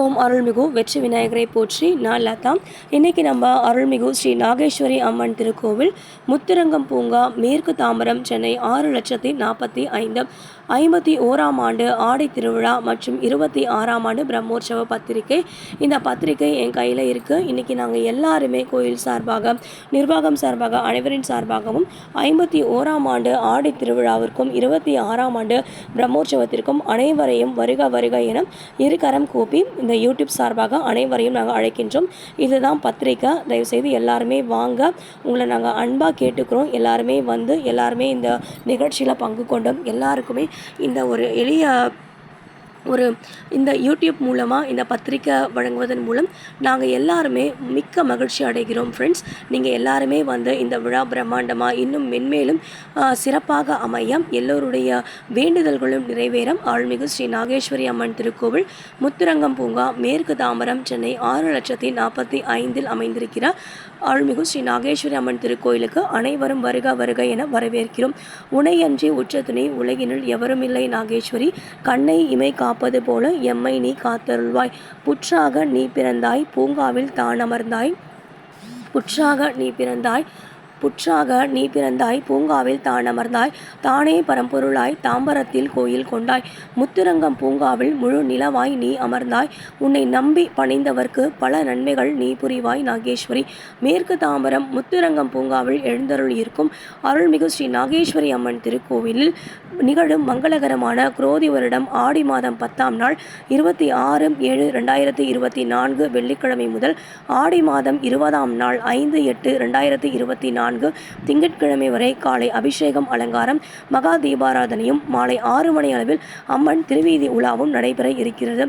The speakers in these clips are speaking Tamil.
ஓம் அருள்மிகு வெற்றி விநாயகரை போற்றி நான் லதா. இன்னைக்கு நம்ம அருள்மிகு ஸ்ரீ நாகேஸ்வரி அம்மன் திருக்கோவில் முத்துரங்கம் பூங்கா மேற்கு தாம்பரம் சென்னை ஆறு லட்சத்தி நாற்பத்தி ஐந்து. ஐம்பத்தி ஓராம் ஆண்டு ஆடை திருவிழா மற்றும் இருபத்தி ஆறாம் ஆண்டு பிரம்மோற்சவ பத்திரிகை. இந்த பத்திரிகை என் கையில் இருக்குது இன்றைக்கி நாங்கள் எல்லாருமே கோயில் சார்பாக நிர்வாகம் சார்பாக அனைவரின் சார்பாகவும் ஐம்பத்தி ஓராம் ஆண்டு ஆடை திருவிழாவிற்கும் இருபத்தி ஆறாம் ஆண்டு பிரம்மோற்சவத்திற்கும் அனைவரையும் வருக வருக என இருகரம் கூப்பி இந்த யூடியூப் சார்பாக அனைவரையும் நாங்கள் அழைக்கின்றோம். இதுதான் பத்திரிக்கை தயவுசெய்து எல்லாருமே வாங்க. உங்களை நாங்கள் அன்பாக கேட்டுக்கிறோம். எல்லாருமே வந்து எல்லாருமே இந்த நிகழ்ச்சியில் பங்கு கொண்டோம் எல்லாருக்குமே இந்த ஒரு எளிய ஒரு இந்த யூடியூப் மூலமாக இந்த பத்திரிக்கை வழங்குவதன் மூலம் நாங்கள் எல்லாருமே மிக்க மகிழ்ச்சி அடைகிறோம் ஃப்ரெண்ட்ஸ் நீங்கள் எல்லாருமே வந்து இந்த விழா பிரம்மாண்டமாக இன்னும் மென்மேலும் சிறப்பாக அமைய எல்லோருடைய வேண்டுதல்களும் நிறைவேறும். ஆழ்மிகு ஸ்ரீ நாகேஸ்வரி அம்மன் திருக்கோவில் முத்துரங்கம் பூங்கா மேற்கு தாம்பரம் சென்னை ஆறு லட்சத்தி நாற்பத்தி ஐந்தில் அமைந்திருக்கிறார். ஆழ்மிகு ஸ்ரீ நாகேஸ்வரி அம்மன் திருக்கோயிலுக்கு அனைவரும் வருக வருக என வரவேற்கிறோம். உனையன்றி உற்ற துணை உலகினுள் எவருமில்லை நாகேஸ்வரி. கண்ணை இமை காப்பது போல எம்மை நீ காத்தருள்வாய். புற்றாக நீ பிறந்தாய் பூங்காவில் தான் அமர்ந்தாய் புற்றாக நீ பிறந்தாய் புற்றாக நீ பிறந்தாய் பூங்காவில் தான் அமர்ந்தாய் தானே பரம்பொருளாய் தாம்பரத்தில் கோயில் கொண்டாய். முத்துரங்கம் பூங்காவில் முழு நிலவாய் நீ அமர்ந்தாய். உன்னை நம்பி பணிந்தவர்க்கு பல நன்மைகள் நீ புரிவாய் நாகேஸ்வரி. மேற்கு தாம்பரம் முத்துரங்கம் பூங்காவில் எழுந்தருள் இருக்கும் அருள்மிகு ஸ்ரீ நாகேஸ்வரி அம்மன் திருக்கோவிலில் நிகழும் மங்களகரமான குரோதி வருடம் ஆடி மாதம் பத்தாம் நாள் இருபத்தி ஆறு ஏழு ரெண்டாயிரத்தி இருபத்தி நான்கு வெள்ளிக்கிழமை முதல் ஆடி மாதம் இருபதாம் நாள் ஐந்து எட்டு ரெண்டாயிரத்தி இருபத்தி நான்கு நான்கு திங்கட்கிழமை வரை காலை அபிஷேகம் அலங்காரம் மகா தீபாராதனையும் மாலை ஆறு மணி அளவில் அம்மன் திருவீதி உலாவும் நடைபெற இருக்கிறது.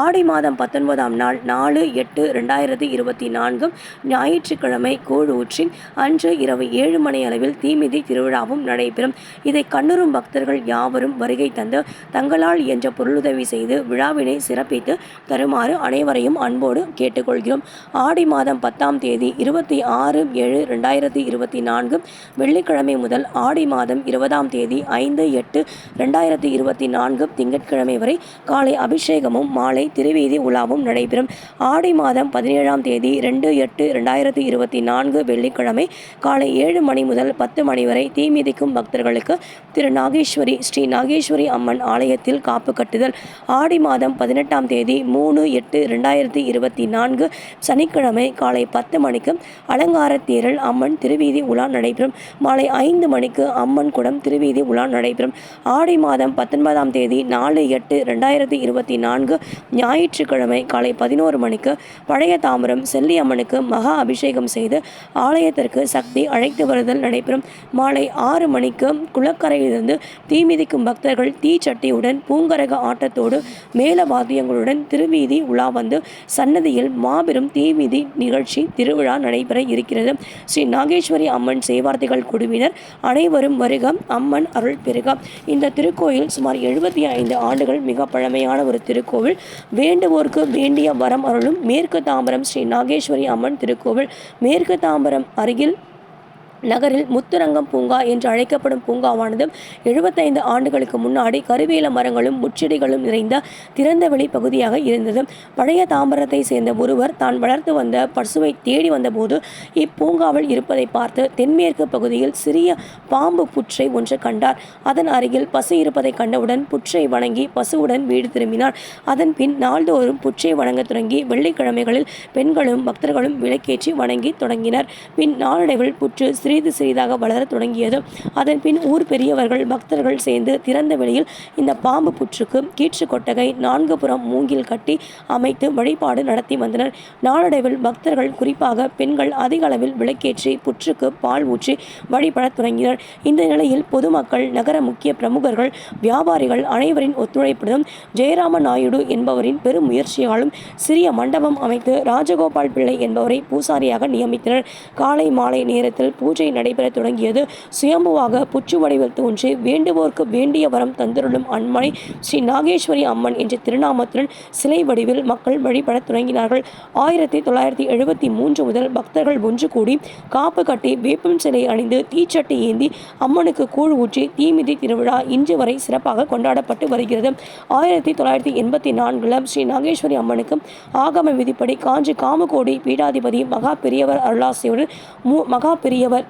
ஆடி மாதம் பத்தொன்பதாம் நாள் நாலு எட்டு ரெண்டாயிரத்தி இருபத்தி நான்கு ஞாயிற்றுக்கிழமை கூழ் ஊற்றி அன்று இரவு ஏழு மணி அளவில் தீமிதி திருவிழாவும் நடைபெறும். இதை கண்ணுறும் பக்தர்கள் யாவரும் வருகை தந்து தங்களால் என்ற பொருளுதவி செய்து விழாவினை சிறப்பித்து தருமாறு அனைவரையும் அன்போடு கேட்டுக்கொள்கிறோம். ஆடி மாதம் பத்தாம் தேதி இருபத்தி ஆறு ஏழு ரெண்டாயிரத்தி இருபத்தி இருபத்தி நான்கு வெள்ளிக்கிழமை முதல் ஆடி மாதம் இருபதாம் தேதி ஐந்து எட்டு ரெண்டாயிரத்தி இருபத்தி நான்கு திங்கட்கிழமை வரை காலை அபிஷேகமும் மாலை திருவீதி உலாவும் நடைபெறும். ஆடி மாதம் பதினேழாம் தேதி ரெண்டு எட்டு ரெண்டாயிரத்தி இருபத்தி நான்கு வெள்ளிக்கிழமை காலை ஏழு மணி முதல் பத்து மணி வரை தீ மிதிக்கும் பக்தர்களுக்கு திரு நாகேஸ்வரி ஸ்ரீ நாகேஸ்வரி அம்மன் ஆலயத்தில் காப்பு கட்டுதல். ஆடி மாதம் பதினெட்டாம் தேதி மூணு எட்டு ரெண்டாயிரத்தி இருபத்தி நான்கு சனிக்கிழமை காலை பத்து மணிக்கு அலங்கார தேரல் அம்மன் திருவீதி திருவீதி உலா நடைபெறும். மாலை ஐந்து மணிக்கு அம்மன் குடம் திருவீதி உலா நடைபெறும். ஆடி மாதம் பத்தொன்பதாம் தேதி நாலு எட்டு ரெண்டாயிரத்தி இருபத்தி நான்கு ஞாயிற்றுக்கிழமை காலை பதினோரு மணிக்கு பழைய தாமரம் செல்லியம்மனுக்கு மகா அபிஷேகம் செய்து ஆலயத்திற்கு சக்தி அழைத்து வருதல் நடைபெறும். மாலை ஆறு மணிக்கு குளக்கரையிலிருந்து தீ மிதிக்கும் பக்தர்கள் தீச்சட்டியுடன் பூங்கரக ஆட்டத்தோடு மேலவாத்தியங்களுடன் திருவீதி உலா வந்து சன்னதியில் மாபெரும் தீமிதி நிகழ்ச்சி திருவிழா நடைபெற இருக்கிறது. ஸ்ரீ நாகேஸ்வரி அம்மன் சேவார்த்திகள் குழுவினர் அனைவரும் வருக அம்மன் அருள் பெருக. இந்த திருக்கோயில் சுமார் எழுபத்தி ஐந்து ஆண்டுகள் மிக பழமையான ஒரு திருக்கோவில். வேண்டுவோர்க்கு வேண்டிய வரம் அருளும் மேற்கு தாம்பரம் ஸ்ரீ நாகேஸ்வரி அம்மன் திருக்கோவில். மேற்கு தாம்பரம் அருகில் நகரில் முத்துரங்கம் பூங்கா என்று அழைக்கப்படும் பூங்காவானது எழுபத்தைந்து ஆண்டுகளுக்கு முன்னாடி கருவேல மரங்களும் முச்செடிகளும் நிறைந்த திறந்தவெளி பகுதியாக இருந்தது. பழைய தாம்பரத்தை சேர்ந்த ஒருவர் தான் வளர்த்து வந்த பசுவை தேடி வந்தபோது இப்பூங்காவில் இருப்பதை பார்த்து தென்மேற்கு பகுதியில் சிறிய பாம்பு புற்றை ஒன்று கண்டார். அதன் அருகில் பசு இருப்பதை கண்டவுடன் புற்றை வணங்கி பசுவுடன் வீடு திரும்பினார். அதன் பின் நாள்தோறும் புற்றை வணங்க தொடங்கி வெள்ளிக்கிழமைகளில் பெண்களும் பக்தர்களும் விளக்கேற்றி வணங்கி தொடங்கினர். பின் நாளடைவில் புற்று சிறிது சிறிதாக வளர தொடங்கியது. அதன் பின் ஊர் பெரியவர்கள் பக்தர்கள் சேர்ந்து திறந்த வெளியில் இந்த பாம்பு புற்றுக்கு கீற்று கொட்டகை நான்கு புறம் மூங்கில் கட்டி அமைத்து வழிபாடு நடத்தி வந்தனர். நாளடைவில் பக்தர்கள் குறிப்பாக பெண்கள் அதிக அளவில் விளக்கேற்றி புற்றுக்கு பால் ஊற்றி வழிபடத் தொடங்கினர். இந்த நிலையில் பொதுமக்கள் நகர முக்கிய பிரமுகர்கள் வியாபாரிகள் அனைவரின் ஒத்துழைப்புடன் ஜெயராம நாயுடு என்பவரின் பெரும் முயற்சியாலும் சிறிய மண்டபம் அமைத்து ராஜகோபால் பிள்ளை என்பவரை பூசாரியாக நியமித்தனர். காலை மாலை நேரத்தில் பூஜை பூஜை நடைபெற தொடங்கியது. சுயம்புவாக புற்று வடிவில் தோன்றி வேண்டுவோர்க்கு வேண்டிய வரம் தந்திருளும் அன்மனை ஸ்ரீ நாகேஸ்வரி அம்மன் என்ற திருநாமத்துடன் சிலை வடிவில் மக்கள் வழிபடத் தொடங்கினார்கள். ஆயிரத்தி தொள்ளாயிரத்தி எழுபத்தி மூன்று முதல் பக்தர்கள் ஒன்று கூடி காப்பு கட்டி வேப்பம் சிலை அணிந்து தீச்சட்டி ஏந்தி அம்மனுக்கு கூழ் ஊற்றி தீமிதி திருவிழா இன்று வரை சிறப்பாக கொண்டாடப்பட்டு வருகிறது. ஆயிரத்தி தொள்ளாயிரத்தி எண்பத்தி நான்கில் ஸ்ரீ நாகேஸ்வரி அம்மனுக்கு ஆகம விதிப்படி காஞ்சி காமகோடி பீடாதிபதி மகா பெரியவர் அருளாசியுடன் மு மகா பெரியவர்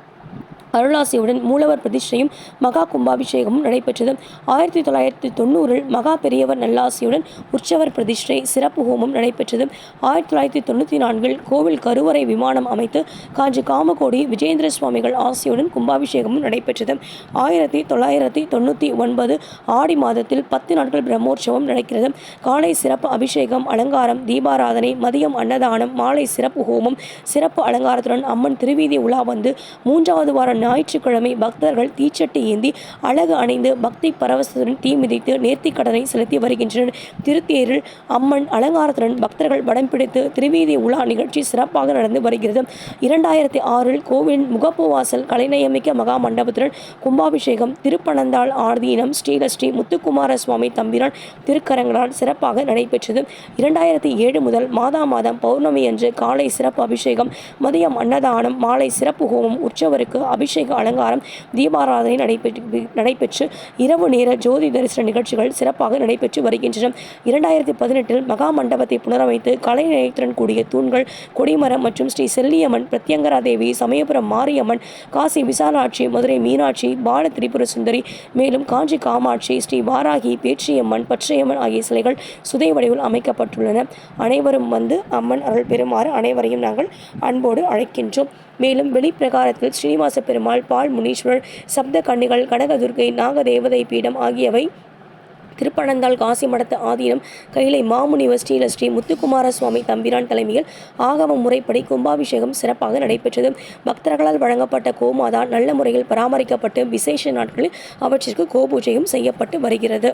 அருளாசியுடன் மூலவர் பிரதிஷ்டையும் மகா கும்பாபிஷேகமும் நடைபெற்றது. ஆயிரத்தி தொள்ளாயிரத்தி தொண்ணூறில் மகா பெரியவர் நல்லாசியுடன் உற்சவர் பிரதிஷ்டை சிறப்பு ஹோமம் நடைபெற்றது. ஆயிரத்தி தொள்ளாயிரத்தி தொண்ணூற்றி நான்கில் கோவில் கருவறை விமானம் அமைத்து காஞ்சி காமகோடி விஜேந்திர சுவாமிகள் ஆசியுடன் கும்பாபிஷேகமும் நடைபெற்றது. ஆயிரத்தி தொள்ளாயிரத்தி தொண்ணூற்றி ஒன்பது ஆடி மாதத்தில் பத்து நாட்கள் பிரம்மோற்சவம் நடக்கிறது. காலை சிறப்பு அபிஷேகம் அலங்காரம் தீபாராதனை மதியம் அன்னதானம் மாலை சிறப்பு ஹோமம் சிறப்பு அலங்காரத்துடன் அம்மன் திருவீதி உலா வந்து மூன்றாவது வார ஞாயிற்றுக்கிழமை பக்தர்கள் தீச்சட்டி ஏந்தி அழகு அணிந்து பக்தி பரவசத்துடன் தீ மிதித்து நேர்த்தி கடனை செலுத்தி வருகின்றனர். திருத்தேரில் அம்மன் அலங்காரத்துடன் பக்தர்கள் வடம் பிடித்து திருவீதி உலா நிகழ்ச்சி சிறப்பாக நடந்து வருகிறது. இரண்டாயிரத்தி ஆறில் கோவிலின் முகப்பு வாசல் கலைநயமிக்க மகா மண்டபத்துடன் கும்பாபிஷேகம் திருப்பனந்தாள் ஆர்தீனம் ஸ்ரீலஸ்ரீ முத்துக்குமார சுவாமி தம்பிரான் திருக்கரங்களால் சிறப்பாக நடைபெற்றது. இரண்டாயிரத்தி ஏழு முதல் மாதா மாதம் பௌர்ணமி அன்று காலை சிறப்பு அபிஷேகம் மதியம் அன்னதானம் மாலை சிறப்பு ஹோமம் உற்சவருக்கு அபிஷேக அலங்காரம் தீபாராதனை நடைபெற்று நடைபெற்று இரவு நேர ஜோதி தரிசன நிகழ்ச்சிகள் சிறப்பாக நடைபெற்று வருகின்றன. இரண்டாயிரத்தி பதினெட்டில் மகா மண்டபத்தை புனரமைத்து கலை நிலையத்துடன் கூடிய தூண்கள் கொடிமரம் மற்றும் ஸ்ரீ செல்லியம்மன் பிரத்யங்கரா தேவி சமயபுரம் மாரியம்மன் காசி விசாலாட்சி மதுரை மீனாட்சி பால திரிபுர சுந்தரி மேலும் காஞ்சி காமாட்சி ஸ்ரீ வாராகி பேச்சியம்மன் பச்சையம்மன் ஆகிய சிலைகள் சுதை வடிவில் அமைக்கப்பட்டுள்ளன. அனைவரும் வந்து அம்மன் அருள் பெறுமாறு அனைவரையும் நாங்கள் அன்போடு அழைக்கின்றோம். மேலும் வெளிப்பிரகாரத்தில் ஸ்ரீனிவாச பெருமாள் பால் முனீஸ்வரர் சப்த கன்னிகள் கனகதுர்கை நாகதேவதை பீடம் ஆகியவை திருப்பனந்தாள் காசி மடத்து ஆதீனம் கைலை மாமுனிவர் ஸ்ரீல ஸ்ரீ முத்துக்குமார சுவாமி தம்பிரான் தலைமையில் ஆகம முறைப்படி கும்பாபிஷேகம் சிறப்பாக நடைபெற்றது. பக்தர்களால் வழங்கப்பட்ட கோமாதா நல்ல முறையில் பராமரிக்கப்பட்டு விசேஷ நாட்களில் அவற்றிற்கு கோபூஜையும் செய்யப்பட்டு வருகிறது.